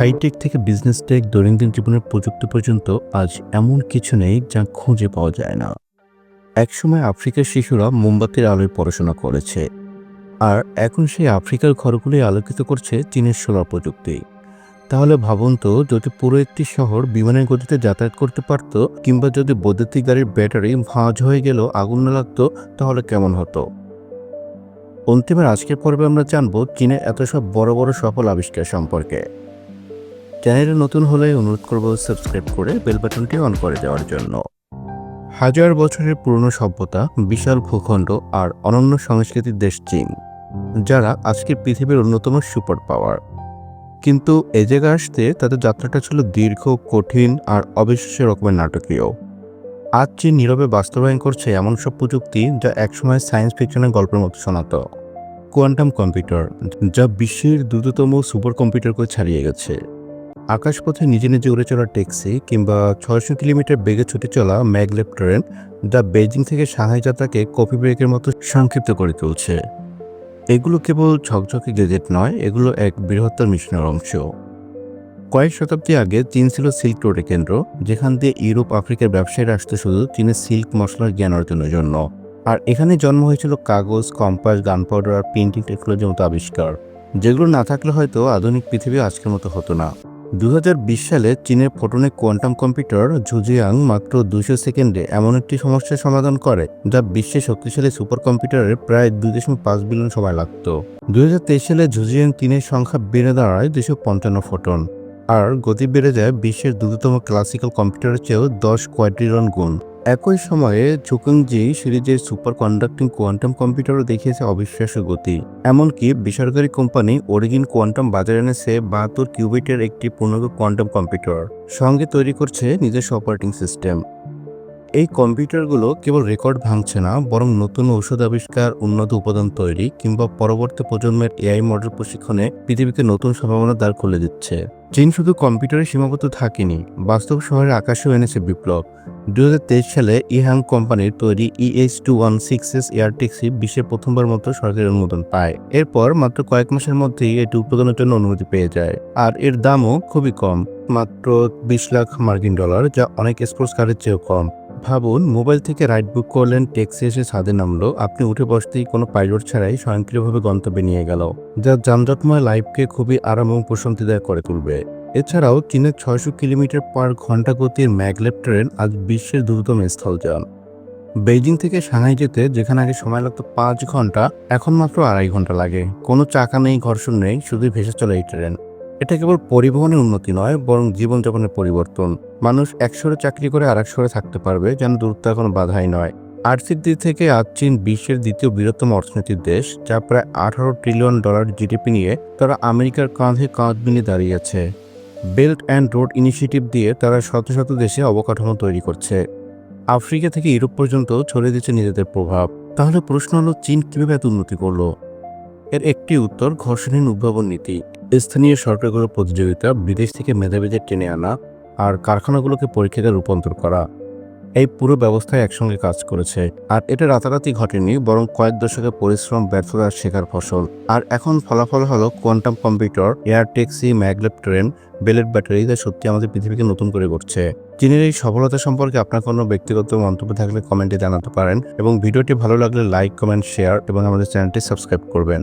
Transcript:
Hi tech থেকে business take দৈনন্দিন জীবনের প্রযুক্তি পর্যন্ত আজ এমন কিছু নেই যা খুঁজে পাওয়া যায় না। একসময় আফ্রিকার শিশুরা মোমবাতির আলোয় পড়াশোনা করেছে আর এখন সেই আফ্রিকার ঘরগুলি আলোকিত করছে চীনের সোলার প্রযুক্তি। তাহলে ভাবুন তো, যদি পুরো একটি শহর বিমানের গতিতে যাতায়াত করতে পারত কিংবা যদি বৈদ্যুতিক গাড়ির ব্যাটারি ভাঁজ হয়ে গেল, আগুন না লাগতো, তাহলে কেমন হতো? অন্তিমের আজকের পর্বে আমরা জানব চীনের এত সব বড় বড় সফল আবিষ্কার সম্পর্কে। চ্যানেলে নতুন হলে অনুরোধ করব সাবস্ক্রাইব করে বেল বাটনটি অন করে দেওয়ার জন্য। হাজার বছরের পুরনো সভ্যতা, বিশাল ভূখণ্ড আর অনন্য সংস্কৃতির দেশ চীন, যারা আজকের পৃথিবীর অন্যতম সুপার পাওয়ার। কিন্তু এ জায়গায় আসতে তাদের যাত্রাটা ছিল দীর্ঘ, কঠিন আর অবিশ্বাস্য রকমের নাটকীয়। আজ চীন নীরবে বাস্তবায়ন করছে এমন সব প্রযুক্তি যা একসময় সায়েন্স ফিকশনের গল্পের মতো শোনাতো। কোয়ান্টাম কম্পিউটার, যা বিশ্বের দ্রুততম সুপার কম্পিউটারকে ছাড়িয়ে গেছে। আকাশপথে নিজে নিজে উড়ে চলা ট্যাক্সি কিংবা ছয়শো কিলোমিটার বেগে ছুটে চলা ম্যাগলেপ ট্রেন যা বেজিং থেকে সাংহাই যাত্রাকে কফি ব্রেকের মতো সংক্ষিপ্ত করে তুলছে। এগুলো কেবল ঝকঝকে গেজেট নয়, এগুলো এক বৃহত্তর মিশনের অংশ। কয়েক শতাব্দী আগে চীন ছিল সিল্ক রোডের কেন্দ্র, যেখান দিয়ে ইউরোপ, আফ্রিকার ব্যবসায়ীরা আসতে শুধু চীনের সিল্ক মশলার জ্ঞান অর্জনের জন্য। আর এখানে জন্ম হয়েছিল কাগজ, কম্পাস গান পাউডার আর প্রিন্টিং টেকনোলজির মতো আবিষ্কার, যেগুলো না থাকলে হয়তো আধুনিক পৃথিবী আজকের মতো হতো না। দু হাজার বিশ সালে চীনের ফোটনে কোয়ান্টাম কম্পিউটার ঝুজিয়াং মাত্র দুশো সেকেন্ডে এমন একটি সমস্যার সমাধান করে, যা বিশ্বের শক্তিশালী সুপার কম্পিউটারের প্রায় দুই দশমিক পাঁচ বিলিয়ন সময় লাগত। দু হাজার তেইশ সালে ঝুজিয়াং তিনের সংখ্যা বেড়ে দাঁড়ায় দুশো পঞ্চান্ন ফোটন, আর গতি বেড়ে যায় বিশ্বের দ্রুততম ক্লাসিক্যাল কম্পিউটারের চেয়েও দশ কোয়াড্রিলন গুণ। একই সময়ে ঝুকংজি সিরিজের সুপার কন্ডাক্টিং কোয়ান্টাম কম্পিউটারও দেখিয়েছে অবিশ্বাস্য গতি। এমনকি বেসরকারি কোম্পানি অরিজিন কোয়ান্টাম বাজারে এনেছে বাহাত্তর কিউবিটের একটি পূর্ণাঙ্গ কোয়ান্টাম কম্পিউটার। সঙ্গে তৈরি করছে নিজস্ব অপারেটিং সিস্টেম। এই কম্পিউটারগুলো কেবল রেকর্ড ভাঙছে না, বরং নতুন ঔষধ আবিষ্কার, উন্নত উপাদান তৈরি কিংবা পরবর্তী প্রজন্মের এআই মডেল প্রশিক্ষণে পৃথিবীকে নতুন সম্ভাবনা দ্বার খুলে দিচ্ছে। চীন শুধু কম্পিউটারে সীমাবদ্ধ থাকেনি, বাস্তব শহরের আকাশেও এনেছে বিপ্লব। দুই হাজার তেইশ সালে ইহাং কোম্পানির তৈরি E EH two one six S air taxi বিশ্বে প্রথমবার মতো সরকারি অনুমোদন পায়। এরপর মাত্র কয়েক মাসের মধ্যেই এটি উৎপাদনের জন্য অনুমতি পেয়ে যায়, আর এর দামও খুবই কম, মাত্র বিশ লাখ মার্কিন ডলার, যা অনেক স্পোর্টস কারের চেয়েও কম। ভাবুন, মোবাইল থেকে রাইড বুক করলেন ট্যাক্সি এসে ছাদে নামলো। আপনি উঠে বসতেই কোনো পাইলট ছাড়াই স্বয়ংক্রিয়ভাবে গন্তব্যে নিয়ে গেল, যা যানজটময় লাইফকে খুবই আরাম এবং প্রশান্তিদায়ক করে তুলবে। এছাড়াও চীনের ছয়শো কিলোমিটার পার ঘণ্টা গতির ম্যাগলেপ ট্রেন আজ বিশ্বের দ্রুততম স্থলযান। বেইজিং থেকে সাংহাই যেতে, যেখানে আগে সময় লাগতো পাঁচ ঘণ্টা এখন মাত্র আড়াই ঘণ্টা লাগে। কোনো চাকা নেই, ঘর্ষণ নেই, শুধুই ভেসে চলে এই ট্রেন। এটা কেবল পরিবহনের উন্নতি নয়, বরং জীবনযাপনের পরিবর্তন। মানুষ এক শহরে চাকরি করে আর এক শহরে থাকতে পারবে, যেন দূরত্ব এখন বাধাই নয়। আর্থিক দিক থেকে আজ চীন বিশ্বের দ্বিতীয় বৃহত্তম অর্থনীতির দেশ, যা প্রায় আঠারো ট্রিলিয়ন ডলার জিডিপি নিয়ে তারা আমেরিকার কাঁধে কাঁধ মিলিয়ে দাঁড়িয়েছে বেল্ট অ্যান্ড রোড ইনিশিয়েটিভ দিয়ে তারা শত শত দেশে অবকাঠামো তৈরি করছে। আফ্রিকা থেকে ইউরোপ পর্যন্ত ছড়িয়ে দিচ্ছে নিজেদের প্রভাব। তাহলে প্রশ্ন হলো, চীন কীভাবে এত উন্নতি করল? এর একটি উত্তর ঘর্ষণহীন উদ্ভাবন নীতি। স্থানীয় সরকারগুলো প্রতিযোগিতা, বিদেশ থেকে মেধাবীদের টেনে আনা আর কারখানাগুলোকে পরীক্ষাগারে রূপান্তর করা, এই পুরো ব্যবস্থায় একসঙ্গে কাজ করেছে। আর এটা রাতারাতি ঘটেনি, বরং কয়েক দশকের পরিশ্রম ব্যর্থতার শেখার ফসল। আর এখন ফলাফল হলো quantum computer, air taxi maglev train, belt battery, যা সত্যি আমাদের পৃথিবীকে নতুন করে করছে চীনের এই সফলতা সম্পর্কে আপনার কোনো ব্যক্তিগত মন্তব্য থাকলে কমেন্টে জানাতে পারেন এবং ভিডিওটি ভালো লাগলে লাইক, কমেন্ট, শেয়ার এবং আমাদের চ্যানেলটি সাবস্ক্রাইব করবেন।